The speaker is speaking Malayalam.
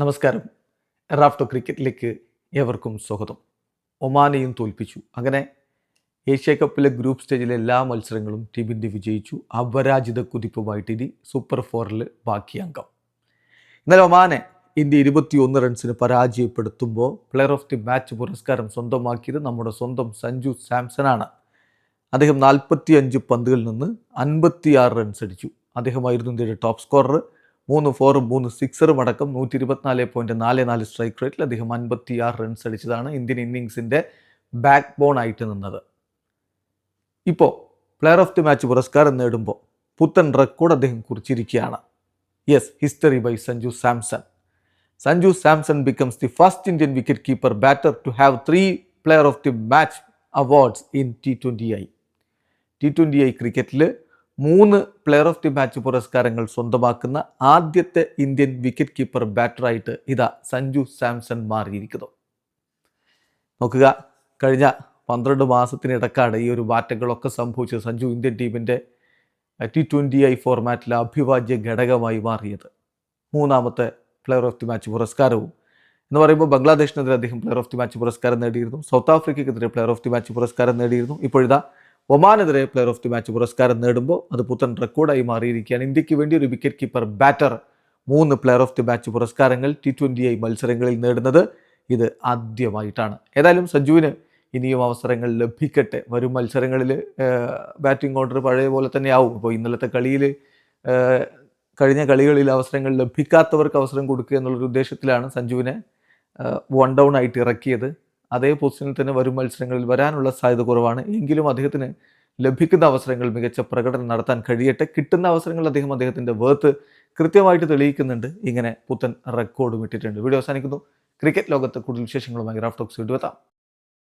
നമസ്കാരം. റാഫ്റ്റോ ക്രിക്കറ്റിലേക്ക് ഏവർക്കും സ്വാഗതം. ഒമാനെയും തോൽപ്പിച്ചു. അങ്ങനെ ഏഷ്യ കപ്പിലെ ഗ്രൂപ്പ് സ്റ്റേജിലെ എല്ലാ മത്സരങ്ങളും ടീം ഇന്ത്യ വിജയിച്ചു. അപരാജിത കുതിപ്പുമായിട്ട് ഇനി സൂപ്പർ ഫോറിൽ ബാക്കി അംഗം. ഇന്നലെ ഒമാനെ ഇന്ത്യ ഇരുപത്തിയൊന്ന് റൺസിന് പരാജയപ്പെടുത്തുമ്പോൾ പ്ലെയർ ഓഫ് ദി മാച്ച് പുരസ്കാരം സ്വന്തമാക്കിയത് നമ്മുടെ സ്വന്തം സഞ്ജു സാംസണാണ്. അദ്ദേഹം നാൽപ്പത്തി അഞ്ച് പന്തുകളിൽ നിന്ന് അൻപത്തിയാറ് റൺസ് അടിച്ചു അദ്ദേഹമായിരുന്നു ഇന്ത്യയുടെ ടോപ്പ് സ്കോറർ. മൂന്ന് ഫോറും മൂന്ന് സിക്സറും അടക്കം നൂറ്റി ഇരുപത്തിനാല് പോയിന്റ് നാല് നാല് സ്ട്രൈക്ക് റേറ്റിൽ അദ്ദേഹം അൻപത്തിയാറ് റൺസ് അടിച്ചതാണ് ഇന്ത്യൻ ഇന്നിങ്സിന്റെ ബാക്ക് ബോൺ ആയിട്ട് നിന്നത്. ഇപ്പോൾ പ്ലെയർ ഓഫ് ദി മാച്ച് പുരസ്കാരം നേടുമ്പോൾ പുത്തൻ റെക്കോർഡ് അദ്ദേഹം കുറിച്ചിരിക്കുകയാണ്. Yes history by Sanju Samson Sanju Samson becomes the first Indian wicket keeper batter to have three player of the match awards in T twenty I T twenty I ക്രിക്കറ്റിൽ മൂന്ന് പ്ലെയർ ഓഫ് ദി മാച്ച് പുരസ്കാരങ്ങൾ സ്വന്തമാക്കുന്ന ആദ്യത്തെ ഇന്ത്യൻ വിക്കറ്റ് കീപ്പർ ബാറ്ററായിട്ട് ഇതാ സഞ്ജു സാംസൺ മാറിയിരിക്കുന്നു. നോക്കുക കഴിഞ്ഞ പന്ത്രണ്ട് മാസത്തിനിടക്കാണ് ഈ ഒരു മാറ്റങ്ങളൊക്കെ സംഭവിച്ചത് സഞ്ജു ഇന്ത്യൻ ടീമിന്റെ ടി ട്വന്റി ഐ ഫോർമാറ്റിലെ അഭിവാജ്യ ഘടകമായി മാറിയത്. മൂന്നാമത്തെ പ്ലെയർ ഓഫ് ദി മാച്ച് പുരസ്കാരവും. എന്ന് പറയുമ്പോൾ ബംഗ്ലാദേശിനെതിരെ അദ്ദേഹം പ്ലെയർ ഓഫ് ദി മാച്ച് പുരസ്കാരം നേടിയിരുന്നു സൗത്ത് ആഫ്രിക്കയ്ക്കെതിരെ പ്ലെയർ ഓഫ് ദി മാച്ച് പുരസ്കാരം നേടിയിരുന്നു. ഇപ്പോഴിതാ ഒമാനെതിരെ പ്ലെയർ ഓഫ് ദി മാച്ച് പുരസ്കാരം നേടുമ്പോൾ അത് പുത്തൻ റെക്കോർഡായി മാറിയിരിക്കുകയാണ്. ഇന്ത്യയ്ക്ക് വേണ്ടി ഒരു വിക്കറ്റ് കീപ്പർ ബാറ്റർ മൂന്ന് പ്ലെയർ ഓഫ് ദി മാച്ച് പുരസ്കാരങ്ങൾ ടി ട്വന്റി ഐ മത്സരങ്ങളിൽ നേടുന്നത് ഇത് ആദ്യമായിട്ടാണ്. ഏതായാലും സഞ്ജുവിന് ഇനിയും അവസരങ്ങൾ ലഭിക്കട്ടെ. വരും മത്സരങ്ങളിൽ ബാറ്റിംഗ് ഓർഡർ പഴയ പോലെ തന്നെ ആവും. ഇപ്പോൾ ഇന്നലത്തെ കളിയിൽ കഴിഞ്ഞ കളികളിൽ അവസരങ്ങൾ ലഭിക്കാത്തവർക്ക് അവസരം കൊടുക്കുക എന്നുള്ളൊരു ഉദ്ദേശത്തിലാണ് സഞ്ജുവിനെ വൺ ഡൗൺ ആയിട്ട് ഇറക്കിയത്. അതേ പൊസിഷനിൽ തന്നെ വരും മത്സരങ്ങളിൽ വരാനുള്ള സാധ്യത കുറവാണ്. എങ്കിലും അദ്ദേഹത്തിന് ലഭിക്കുന്ന അവസരങ്ങൾ മികച്ച പ്രകടനം നടത്താൻ കഴിയട്ടെ കിട്ടുന്ന അവസരങ്ങൾ അദ്ദേഹം അദ്ദേഹത്തിന്റെ വേർത്ത് കൃത്യമായിട്ട് തെളിയിക്കുന്നുണ്ട്. ഇങ്ങനെ പുത്തൻ റെക്കോർഡും ഇട്ടിട്ടുണ്ട്. വീഡിയോ അവസാനിക്കുന്നു. ക്രിക്കറ്റ് ലോകത്ത് കൂടുതൽ വിശേഷങ്ങളുമായി ഗ്രാഫ് ടോക്സ് വീണ്ടും